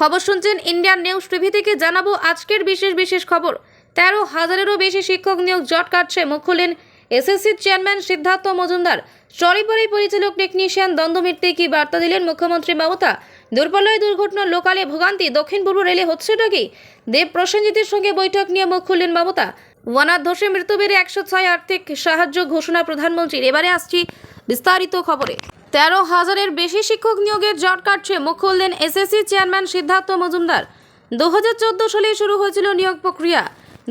খবর শুনছেন Indian news TV থেকে। জানাব আজকের বিশেষ বিশেষ খবর। তেরো হাজারেরও বেশি শিক্ষক নিয়োগ জট কাটছে, মুখ খুললেন এসএসসির চেয়ারম্যান সিদ্ধার্থ মজুমদার। চরিপাড়াই পরিচালক টেকনিশিয়ান দ্বন্দ্ব কি বার্তা দিলেন মুখ্যমন্ত্রী মমতা? দুর্বলয় দুর্ঘটনার লোকালে ভোগান্তি, দক্ষিণ পূর্ব রেলে হচ্ছেটা কি? দেব প্রসেনজিতের সঙ্গে বৈঠক নিয়ে মুখ খুললেন মমতা। ওয়ানার ধসে মৃত্যু বেড়ে একশো ছয় আর্থিক সাহায্য ঘোষণা প্রধানমন্ত্রীর। এবারে আসছি বিস্তারিত খবরে। তেরো হাজারের বেশি শিক্ষক নিয়োগের জট কাটছে মুখ খুললেন এসএসসি চেয়ারম্যান সিদ্ধার্থ মজুমদার। দু সালে শুরু হয়েছিল নিয়োগ প্রক্রিয়া।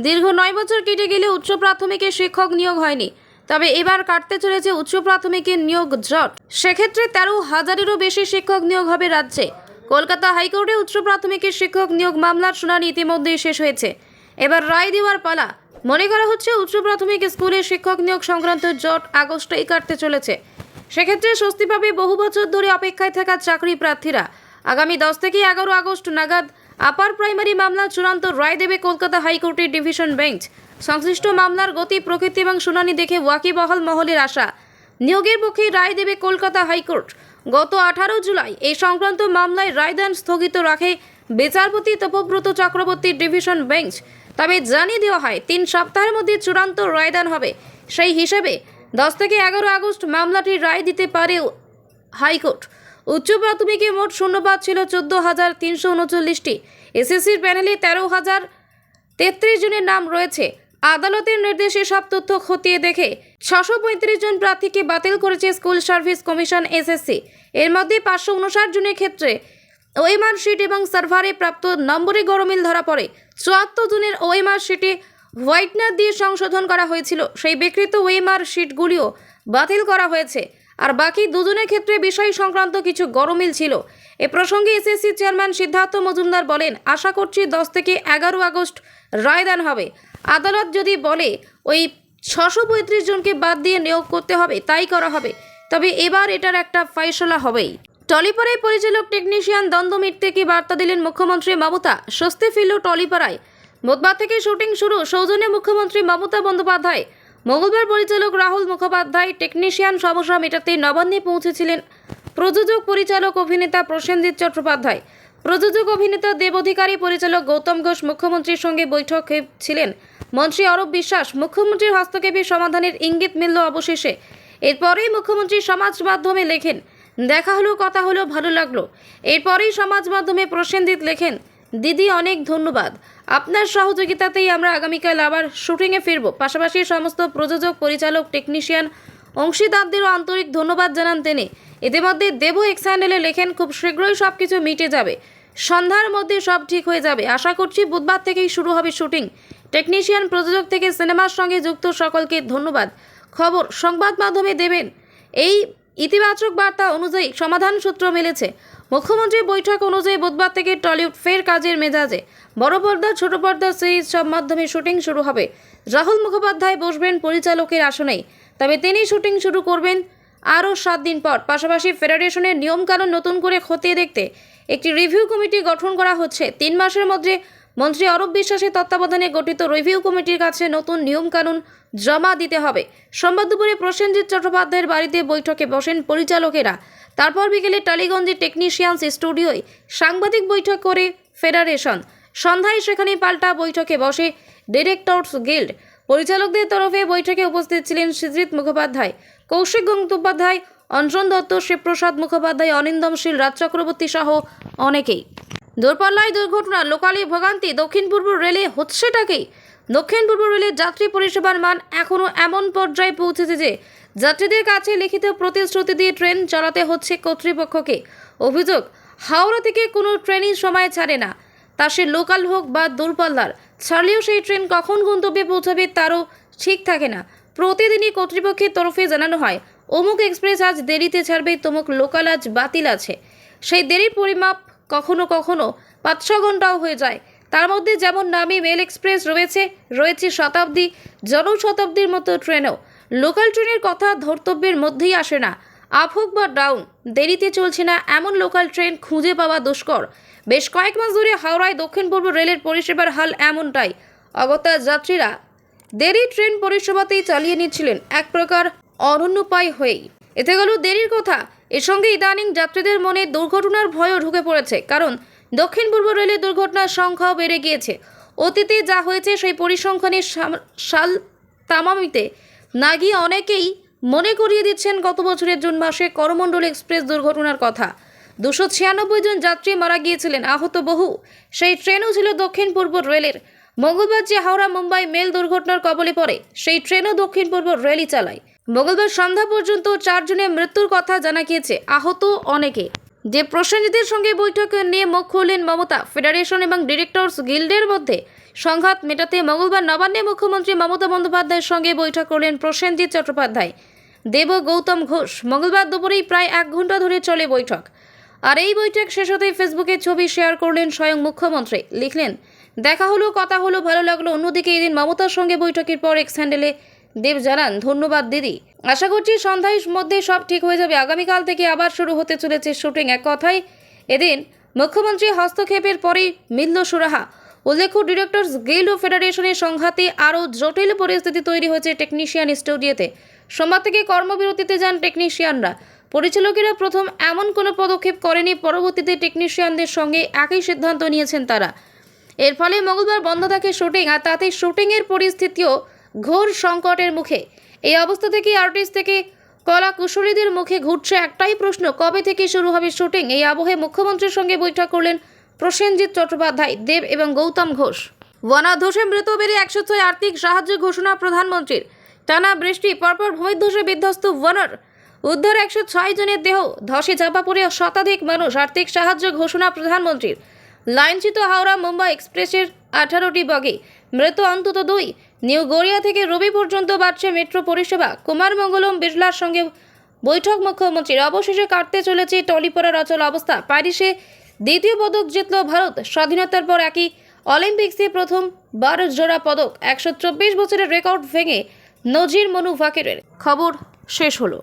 দীর্ঘ নয় বছর কেটে গেলে উচ্চ প্রাথমিকে শিক্ষক নিয়োগ হয়নি। তবে এবার কাটতে চলেছে উচ্চ প্রাথমিকের নিয়োগ জট। সেক্ষেত্রে তেরো হাজারেরও বেশি শিক্ষক নিয়োগ হবে রাজ্যে। কলকাতা হাইকোর্টে উচ্চ প্রাথমিকের শিক্ষক নিয়োগ মামলার শুনানি ইতিমধ্যেই শেষ হয়েছে। এবার রায় দেওয়ার পালা। মনে করা হচ্ছে উচ্চ প্রাথমিক স্কুলে শিক্ষক নিয়োগ সংক্রান্ত জট আগস্টেই কাটতে চলেছে। সেক্ষেত্রে স্বস্তি পাবে বহু বছর ধরে অপেক্ষায় থাকা চাকরি প্রার্থীরা। আগামী দশ থেকে এগারো আগস্ট নাগাদ আপার প্রাইমারি মামলা চূড়ান্ত রায় দেবে কলকাতা হাইকোর্টের ডিভিশন বেঞ্চ। সংশ্লিষ্ট মামলার গতি, প্রকৃতি এবং শুনানি দেখে ওয়াকিবহাল মহলের আশা। নিয়োগের পক্ষে রায় দেবে কলকাতা হাইকোর্ট। গত আঠারো জুলাই এই সংক্রান্ত মামলায় রায়দান স্থগিত রাখে বিচারপতি তপব্রত চক্রবর্তীর ডিভিশন বেঞ্চ। তবে জানিয়ে দেওয়া হয়, তিন সপ্তাহের মধ্যে চূড়ান্ত রায়দান হবে। সেই হিসেবে দশ থেকে এগারো আগস্ট মামলাটির রায় দিতে পারে হাইকোর্ট। উচ্চ প্রাথমিকে মোট শূন্যপাত ছিল চোদ্দ হাজার তিনশো উনচল্লিশটি। এসএসসির প্যানেলে তেরো হাজার তেত্রিশ জনের নাম রয়েছে। আদালতের নির্দেশে সব তথ্য খতিয়ে দেখে ছশো পঁয়ত্রিশ জন প্রার্থীকে বাতিল করেছে স্কুল সার্ভিস কমিশন এসএসসি। এর মধ্যে পাঁচশো উনষাট জনের ক্ষেত্রে ওএমআর শিট এবং সার্ভারে প্রাপ্ত নম্বরে গরমিল ধরা পড়ে। চুয়াত্তর জনের ওএমআর শিটে হোয়াইটনার দিয়ে সংশোধন করা হয়েছিল। সেই বিকৃত ওএমআর শিটগুলিও বাতিল করা হয়েছে। আর বাকি দুজনের ক্ষেত্রে বিষয় সংক্রান্ত কিছু গরমিল ছিল। এ প্রসঙ্গে এসএসসি চেয়ারম্যান সিদ্ধার্থ মজুমদার বলেন, আশা করছি দশ থেকে এগারো আগস্ট রায়দান হবে। আদালত যদি বলে ওই ছশো পঁয়ত্রিশ জনকে বাদ দিয়ে নিয়োগ করতে হবে, তাই করা হবে। তবে এবার এটার একটা ফয়সলা হবেই। টলিপাড়ায় পরিচালক টেকনিশিয়ান দ্বন্দ্ব মিটতে কি বার্তা দিলেন মুখ্যমন্ত্রী মমতা? স্বস্তি ফিরল টলিপাড়ায়। বুধবার থেকে শুটিং শুরু, সৌজন্যে মুখ্যমন্ত্রী মমতা বন্দ্যোপাধ্যায়। মঙ্গলবার পরিচালক রাহুল মুখোপাধ্যায়, টেকনিশিয়ান সমস্যা মেটাতে নবান্নে পৌঁছেছিলেন প্রযোজক, পরিচালক, অভিনেতা প্রসেনজিৎ চট্টোপাধ্যায়। প্রযোজক, অভিনেতা দেব অধিকারী পরিচালক গৌতম ঘোষ মুখ্যমন্ত্রীর সঙ্গে বৈঠকে ছিলেন মন্ত্রী অরূপ বিশ্বাস। মুখ্যমন্ত্রীর হস্তক্ষেপের সমাধানের ইঙ্গিত মিলল অবশেষে। এরপরেই মুখ্যমন্ত্রী সমাজ মাধ্যমে লেখেন, দেখা হলো, কথা হলো, ভালো লাগল। এরপরেই সমাজ মাধ্যমে প্রসেনজিৎ লেখেন, দিদি, অনেক ধন্যবাদ। আপনার সহযোগিতাতেই আমরা আগামীকাল আবার শুটিংয়ে ফিরব। পাশাপাশি সমস্ত প্রযোজক, পরিচালক টেকনিশিয়ান অংশীদারদেরও আন্তরিক ধন্যবাদ জানান তিনি। ইতিমধ্যে দেব এক্স হ্যান্ডেলে লেখেন, খুব শীঘ্রই সব কিছু মিটে যাবে। সন্ধ্যার মধ্যে সব ঠিক হয়ে যাবে। আশা করছি বুধবার থেকেই শুরু হবে শুটিং। টেকনিশিয়ান প্রযোজক থেকে সিনেমার সঙ্গে যুক্ত সকলকে ধন্যবাদ। খবর সংবাদ মাধ্যমে দেবেন। এই ইতিবাচক বার্তা অনুযায়ী সমাধান সূত্র মিলেছে। মুখ্যমন্ত্রীর বৈঠক অনুযায়ী বুধবার থেকে টলিউড ফের কাজের মেজাজে। বড় পর্দা ছোট পর্দা সিরিজ, সব মাধ্যমে শুটিং শুরু হবে। রাহুল মুখোপাধ্যায় বসবেন পরিচালকের আসনে, তবে তিনি শুটিং শুরু করবেন আরও সাত দিন পর। পাশাপাশি ফেডারেশনের নিয়মকানুন নতুন করে খতিয়ে দেখতে একটি রিভিউ কমিটি গঠন করা হচ্ছে। তিন মাসের মধ্যে মন্ত্রী অরূপ বিশ্বাসের তত্ত্বাবধানে গঠিত রিভিউ কমিটির কাছে নতুন নিয়মকানুন জমা দিতে হবে। সোমবার দুপুরে প্রসেনজিৎ চট্টোপাধ্যায়ের বাড়িতে বৈঠকে বসেন পরিচালকেরা। তারপর বিকেলে টালিগঞ্জের টেকনিশিয়ানস স্টুডিওয় সাংবাদিক বৈঠক করে ফেডারেশন সন্ধ্যায় সেখানে পাল্টা বৈঠকে বসে ডিরেক্টরস গিল্ড পরিচালকদের তরফে বৈঠকে উপস্থিত ছিলেন সুজিত মুখোপাধ্যায়, কৌশিক গঙ্গোপাধ্যায়, অঞ্জন দত্ত, শিবপ্রসাদ মুখোপাধ্যায় অনিন্দমশীল রাজ চক্রবর্তী সহ অনেকেই। দূরপাল্লায় দুর্ঘটনা, লোকালি ভোগান্তি, দক্ষিণ পূর্ব রেলে হচ্ছেটাকেই দক্ষিণ পূর্ব রেলের যাত্রী পরিষেবার মান এখনও এমন পর্যায়ে পৌঁছেছে যে, যাত্রীদের কাছে লিখিত প্রতিশ্রুতি দিয়ে ট্রেন চালাতে হচ্ছে কর্তৃপক্ষকে। অভিযোগ, হাওড়া থেকে কোনো ট্রেনই সময় ছাড়ে না। তা সে লোকাল হোক বা দূরপাল্লার, ছাড়লেও সেই ট্রেন কখন গন্তব্যে পৌঁছাবে তারও ঠিক থাকে না। প্রতিদিনই কর্তৃপক্ষের তরফে জানানো হয়, অমুক এক্সপ্রেস আজ দেরিতে ছাড়বে, তমুক লোকাল আজ বাতিল আছে। সেই দেরির পরিমাপ কখনো কখনো পাঁচ ছ ঘন্টাও হয়ে যায়। তার মধ্যে যেমন নামি মেল এক্সপ্রেস রয়েছে রয়েছে শতাব্দী, জনশতাব্দীর মতো ট্রেনও। লোকাল ট্রেনের কথা ধর্তব্যের মধ্যেই আসে না। আপ হোক বা ডাউন, দেরিতে চলছে না এমন লোকাল ট্রেন খুঁজে পাওয়া দুষ্কর। বেশ কয়েক মাস ধরে হাওড়ায় দক্ষিণ পূর্ব রেলের পরিষেবার হাল এমনটাই। অগত্যা যাত্রীরা দেরি ট্রেন পরিষেবাতেই চালিয়ে নিচ্ছিলেন। এক প্রকার অনন্যপায় হয়েই। এতে গেল দেরির কথা। এর সঙ্গে ইদানিং যাত্রীদের মনে দুর্ঘটনার ভয়ও ঢুকে পড়েছে, কারণ দক্ষিণ পূর্ব রেলের দুর্ঘটনার সংখ্যাও বেড়ে গিয়েছে। অতীতে যা হয়েছে সেই পরিসংখ্যানের সাল তামামিতে না গিয়ে অনেকেই মনে করিয়ে দিচ্ছেন গত বছরের জুন মাসে করমণ্ডল এক্সপ্রেস দুর্ঘটনার কথা। দুশো ছিয়ানব্বই জন যাত্রী মারা গিয়েছিলেন, আহত বহু। সেই ট্রেনও ছিল দক্ষিণ পূর্ব রেলের। মঙ্গলবার যে হাওড়া মুম্বাই মেল দুর্ঘটনার কবলে পড়ে, সেই ট্রেনও দক্ষিণ পূর্ব রেলই চালায়। মঙ্গলবার সন্ধ্যা পর্যন্ত চারজনের মৃত্যুর কথা জানা গিয়েছে। আহত অনেকে। যে প্রসেনজিতের সঙ্গে বৈঠক নিয়ে মুখ খুললেন মমতা, ফেডারেশন এবং ডিরেক্টরস গিল্ডের মধ্যে সংঘাত মেটাতে মঙ্গলবার নবান্নে মুখ্যমন্ত্রী মমতা বন্দ্যোপাধ্যায়ের সঙ্গে বৈঠক করলেন প্রসেনজিৎ চট্টোপাধ্যায়। দেব গৌতম ঘোষ। মঙ্গলবার দুপুরেই প্রায় এক ঘণ্টা ধরে চলে বৈঠক। আর এই বৈঠক শেষ হতেই ফেসবুকে ছবি শেয়ার করলেন স্বয়ং মুখ্যমন্ত্রী। লিখলেন দেখা হলো, কথা হলো, ভালো লাগল। অন্যদিকে এদিন মমতার সঙ্গে বৈঠকের পর এক্স হ্যান্ডেলে দেব জানান, ধন্যবাদ দিদি। আশা করছি সন্ধ্যায় মধ্যে সব ঠিক হয়ে যাবে। আগামীকাল থেকে আবার শুরু হতে চলেছে শুটিং এক কথায়, এদিন মুখ্যমন্ত্রী হস্তক্ষেপের পরেই মিলল সুরাহা। উল্লেখ্য ডিরেক্টরস গিল্ড ও ফেডারেশনের সংঘাতে আরও জটিল পরিস্থিতি তৈরি হয়েছে টেকনিশিয়ান স্টুডিওতে সোমবার থেকে কর্মবিরতিতে যান টেকনিশিয়ানরা পরিচালকেরা প্রথম এমন কোনো পদক্ষেপ করেনি, পরবর্তীতে টেকনিশিয়ানদের সঙ্গে একই সিদ্ধান্ত নিয়েছেন তারা। এর ফলে মঙ্গলবার বন্ধ থাকে শুটিং, আর তাতে শুটিংয়ের পরিস্থিতিও ঘোর সংকটের মুখে। এই অবস্থা থেকে আর্টিস্ট থেকে কলা কুশলীদের মুখে ঘুরছে একটাই প্রশ্ন, কবে থেকে শুরু হবে শুটিং? এই আবহে মুখ্যমন্ত্রীর সঙ্গে বৈঠক করলেন প্রসেনজিৎ চট্টোপাধ্যায়, দেব এবং গৌতম ঘোষ। বনাধসে মৃত বেড়ে একশো ছয় আর্থিক সাহায্য ঘোষণা প্রধানমন্ত্রীর। টানা বৃষ্টি, পরপর ভূমিধ্বসে বিধ্বস্ত ওয়ানার উদ্ধার একশো ছয় জনের দেহ, ধসে চাপা পড়ে শতাধিক মানুষ। আর্থিক সাহায্য ঘোষণা প্রধানমন্ত্রীর। লাইনচ্যুত হাওড়া মুম্বাই এক্সপ্রেসের আঠারোটি বগে। মৃত অন্তত দুই। নিউ গড়িয়া থেকে রবি পর্যন্ত বাড়ছে মেট্রো পরিষেবা। কুমারমঙ্গলম বিড়লার সঙ্গে বৈঠক মুখ্যমন্ত্রীর। অবশেষে কাটতে চলেছে টলিপড়ার অচল অবস্থা। প্যারিসে দ্বিতীয় পদক জিতল ভারত। স্বাধীনতার পর একই অলিম্পিক্সে প্রথম বারো জোড়া পদক। একশো চব্বিশ বছরের রেকর্ড ভেঙে নজির মনু ভাকেরের। খবর শেষ হলো।